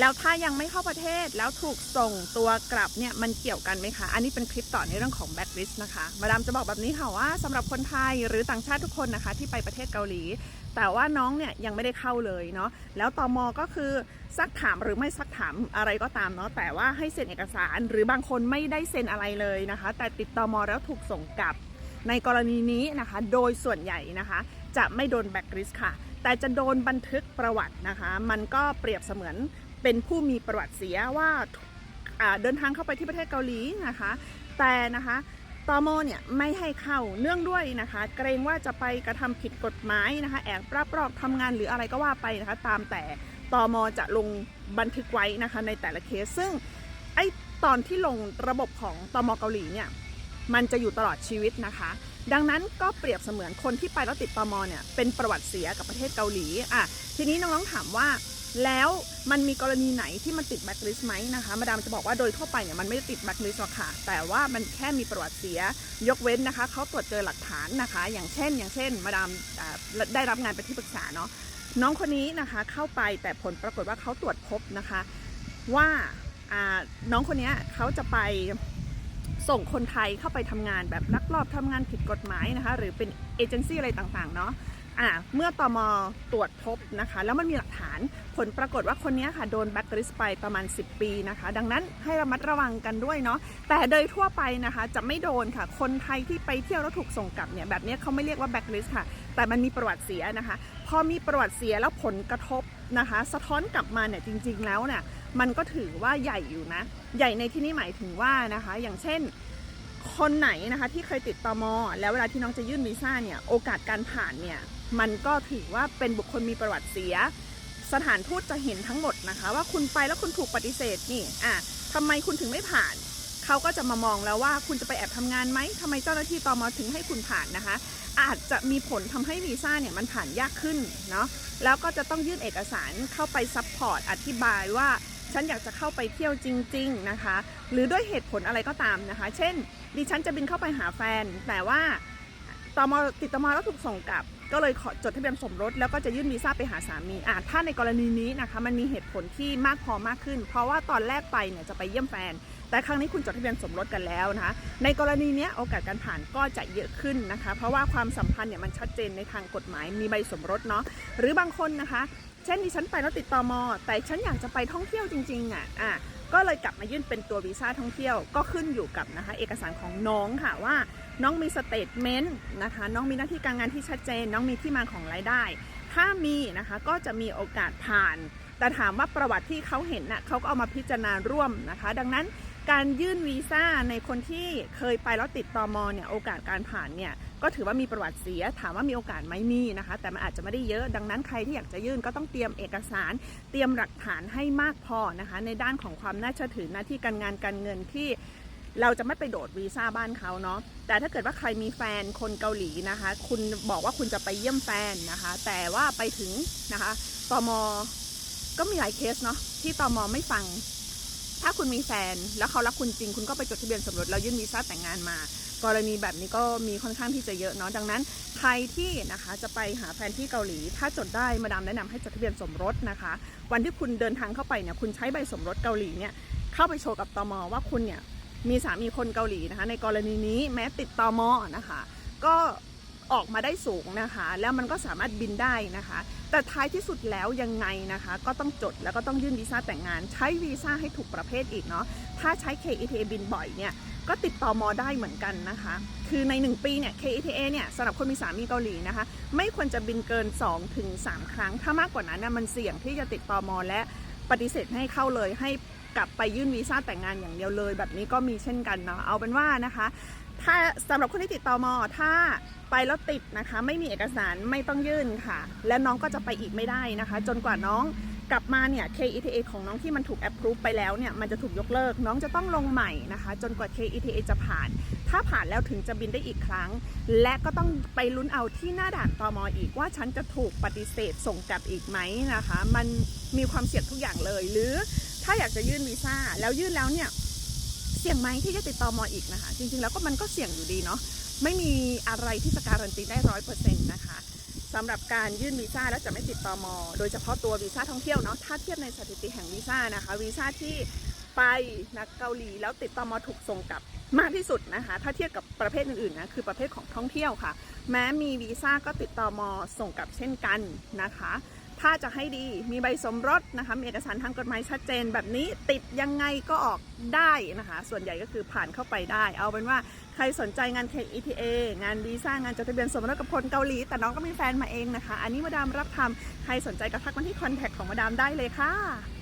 แล้วถ้ายังไม่เข้าประเทศแล้วถูกส่งตัวกลับเนี่ยมันเกี่ยวกันไหมคะ อันนี้เป็นคลิปต่อในเรื่องของแบ็ k ลิสต์นะคะ มาดามจะบอกแบบนี้ค่ะว่าสำหรับคนไทยหรือต่างชาติทุกคนนะคะ ที่ไปประเทศเกาหลี แต่ว่าน้องเนี่ยยังไม่ได้เข้าเลยเนาะแล้วตอมก็คือซักถามหรือไม่ซักถามอะไรก็ตามเนาะแต่ว่าให้เซ็นเอกสาร หรือบางคนไม่ได้เซ็นอะไรเลยนะคะ แต่ติดตอมแล้วถูกส่งกลับ ในกรณีนี้นะคะ โดยส่วนใหญ่นะคะ จะไม่โดนแบ็กลิสต์ค่ะ แต่จะโดนบันทึกประวัตินะคะ มันก็เปรียบเสมือน เป็นผู้มีประวัติเสียว่าเดินทางเข้าไปที่ประเทศเกาหลีนะคะ แต่นะคะตมเนี่ยไม่ให้เข้าเนื่องด้วยนะคะ เกรงว่าจะไปกระทำผิดกฎหมายนะคะแอบรับรอบทำงานหรืออะไรก็ว่าไปนะคะ ตามแต่ตมจะลงบันทึกไว้นะคะ ในแต่ละเคสซึ่งไอตอนที่ลงระบบของตมเกาหลีเนี่ยมันจะอยู่ตลอดชีวิตนะคะ ดังนั้นก็เปรียบเสมือนคนที่ไปแล้วติดตมเนี่ยเป็นประวัติเสียกับประเทศเกาหลีอะทีนี้น้องๆถามว่า แล้วมันมีกรณีไหนที่มันติดแบ็คลิสต์ไหมนะคะ มาดามจะบอกว่าโดยทั่วไปเนี่ยมันไม่ได้ติดแบ็คลิสต์หรอกค่ะ แต่ว่ามันแค่มีประวัติเสีย ยกเว้นนะคะ เขาตรวจเจอหลักฐานนะคะ อย่างเช่น อย่างเช่น มาดามได้รับงานเป็นที่ปรึกษาเนาะ น้องคนนี้นะคะเข้าไปแต่ผลปรากฏว่าเขาตรวจพบนะคะ ว่าน้องคนนี้เขาจะไปส่งคนไทยเข้าไปทำงานแบบลักลอบทำงานผิดกฎหมายนะคะ หรือเป็นเอเจนซี่อะไรต่างๆเนาะ อ่าเมื่อตมตรวจพบนะคะ แล้วมันมีหลักฐานผลปรากฏว่าคนนี้ค่ะ โดนแบ็คลิสต์ไปประมาณ 10 ปีนะคะ ดังนั้นให้ระมัดระวังกันด้วยเนาะแต่โดยทั่วไปนะคะ จะไม่โดนค่ะ คนไทยที่ไปเที่ยวแล้วถูกส่งกลับเนี่ยแบบนี้เขาไม่เรียกว่าแบ็คลิสค่ะ แต่มันมีประวัติเสียนะคะ พอมีประวัติเสียแล้วผลกระทบนะคะ สะท้อนกลับมาเนี่ยจริง ๆ แล้วเนี่ยมันก็ถือว่าใหญ่อยู่นะ ใหญ่ในที่นี้หมายถึงว่านะคะ อย่างเช่นคนไหนนะคะที่เคยติดตมแล้วเวลาที่น้องจะยื่นวีซ่าเนี่ยโอกาสการผ่านเนี่ย มันก็ถือว่าเป็นบุคคลมีประวัติเสีย สถานทูตจะเห็นทั้งหมดนะคะ ว่าคุณไปแล้วคุณถูกปฏิเสธนี่อะทำไมคุณถึงไม่ผ่าน เขาก็จะมามองแล้วว่าคุณจะไปแอบทำงานไหมทำไมเจ้าหน้าที่ตมถึงให้คุณผ่านนะคะ อาจจะมีผลทำให้วีซ่าเนี่ยมันผ่านยากขึ้นเนาะแล้วก็จะต้องยื่นเอกสารเข้าไปซัพพอร์ตอธิบายว่าฉันอยากจะเข้าไปเที่ยวจริง ๆนะคะ หรือด้วยเหตุผลอะไรก็ตามนะคะ เช่น ดิฉันจะบินเข้าไปหาแฟน แต่ว่า ตมติดตมแล้วถูกส่งกลับ ก็เลยขอจดทะเบียนสมรส แล้วก็จะยื่นวีซ่าไปหาสามีอ่าถ้าในกรณีนี้นะคะมันมีเหตุผลที่มากพอมากขึ้น เพราะว่าตอนแรกไปเนี่ยจะไปเยี่ยมแฟน แต่ครั้งนี้คุณจดทะเบียนสมรสกันแล้วนะคะในกรณีเนี้ยโอกาสการผ่านก็จะเยอะขึ้นนะคะ เพราะว่าความสัมพันธ์เนี่ยมันชัดเจนในทางกฎหมายมีใบสมรสเนาะหรือบางคนนะคะ เช่นดิฉันไปแล้วติดตอมอแต่ฉันอยากจะไปท่องเที่ยวจริงๆอะอะก็เลยกลับมายื่นเป็นตัววีซ่าท่องเที่ยวก็ขึ้นอยู่กับนะคะเอกสารของน้องค่ะว่าน้องมีสเตทเมนต์นะคะน้องมีหน้าที่การงานที่ชัดเจน น้องมีที่มาของรายได้ ถ้ามีนะคะก็จะมีโอกาสผ่าน แต่ถามว่าประวัติที่เขาเห็นน่ะเขาก็เอามาพิจารณาร่วมนะคะ ดังนั้นการยื่นวีซ่าในคนที่เคยไปแล้วติดตอมอเนี่ยโอกาสการผ่านเนี่ย ก็ถือว่ามีประวัติเสียถามว่ามีโอกาสไหมมีนะคะ แต่มันอาจจะไม่ได้เยอะดังนั้นใครที่อยากจะยื่นก็ต้องเตรียมเอกสาร เตรียมหลักฐานให้มากพอนะคะ ในด้านของความน่าเชื่อถือหน้าที่การงานการเงินที่เราจะไม่ไปโดดวีซ่าบ้านเขาเนาะ แต่ถ้าเกิดว่าใครมีแฟนคนเกาหลีนะคะ คุณบอกว่าคุณจะไปเยี่ยมแฟนนะคะ แต่ว่าไปถึงนะคะตอมก็มีหลายเคสเนาะที่ตอมไม่ฟัง ถ้าคุณมีแฟนแล้วเขารักคุณจริง คุณก็ไปจดทะเบียนสมรสแล้วยื่นวีซ่าแต่งงานมา กรณีแบบนี้ก็มีค่อนข้างที่จะเยอะเนาะดังนั้นใครที่นะคะจะไปหาแฟนที่เกาหลี ถ้าจดได้มาดามแนะนำให้จดทะเบียนสมรสนะคะ วันที่คุณเดินทางเข้าไปเนี่ยคุณใช้ใบสมรสเกาหลีเนี่ยเข้าไปโชว์กับตมว่าคุณเนี่ยมีสามีคนเกาหลีนะคะในกรณีนี้แม้ติดตมนะคะ ก็ ออกมาได้สูงนะคะ แล้วมันก็สามารถบินได้นะคะ แต่ท้ายที่สุดแล้วยังไงนะคะ ก็ต้องจดแล้วก็ต้องยื่นวีซ่าแต่งงาน ใช้วีซ่าให้ถูกประเภทอีกเนาะถ้าใช้ KETA บินบ่อยเนี่ยก็ติดต่อมอได้เหมือนกันนะคะ คือใน 1 ปีเนี่ย KETA เนี่ยสำหรับคนมีสามีเกาหลีนะคะ ไม่ควรจะบินเกิน 2-3ถึง3ครั้ง ถ้ามากกว่านั้นนะมันเสี่ยงที่จะติดต่อมอและปฏิเสธให้เข้าเลยให้กลับไปยื่นวีซ่าแต่งงานอย่างเดียวเลย แบบนี้ก็มีเช่นกันเนาะเอาเป็นว่านะคะ ถ้าสำหรับคนที่ติดต่อมอถ้าไปแล้วติดนะคะ ไม่มีเอกสารไม่ต้องยื่นค่ะ และน้องก็จะไปอีกไม่ได้นะคะ จนกว่าน้องกลับมาเนี่ย KETA ของน้องที่มันถูก approve ไปแล้วเนี่ย มันจะถูกยกเลิก น้องจะต้องลงใหม่นะคะ จนกว่า KETA จะผ่าน ถ้าผ่านแล้วถึงจะบินได้อีกครั้ง และก็ต้องไปลุ้นเอาที่หน้าด่านตอมอีกว่าฉันจะถูกปฏิเสธส่งกลับอีกไหมนะคะ มันมีความเสี่ยงทุกอย่างเลย หรือถ้าอยากจะยื่นวีซ่าแล้วยื่นแล้วเนี่ย เสี่ยงไหมที่จะติดต่อมออีกนะคะ จริงๆแล้วก็มันก็เสี่ยงอยู่ดีเนาะไม่มีอะไรที่จะการันตีได้ร้อยเปอร์เซ็นต์นะคะสำหรับการยื่นวีซ่าแล้วจะไม่ติดต่อมอโดยเฉพาะตัววีซ่าท่องเที่ยวเนาะถ้าเทียบในสถิติแห่งวีซ่านะคะวีซ่าที่ไปนักเกาหลีแล้วติดต่อมอถูกส่งกลับมากที่สุดนะคะ ถ้าเทียบกับประเภทอื่นๆนะคือประเภทของท่องเที่ยวค่ะ แม้มีวีซ่าก็ติดต่อมอส่งกลับเช่นกันนะคะ ถ้าจะให้ดีมีใบสมรสนะคะมีเอกสารทางกฎหมายชัดเจนแบบนี้ติดยังไงก็ออกได้นะคะ ส่วนใหญ่ก็คือผ่านเข้าไปได้ เอาเป็นว่าใครสนใจงาน KETA งานวีซ่างานจดทะเบียนสมรสกับคนเกาหลี แต่น้องก็มีแฟนมาเองนะคะ อันนี้มาดามรับทำใครสนใจก็ทักมาที่คอนแทคของมาดามได้เลยค่ะ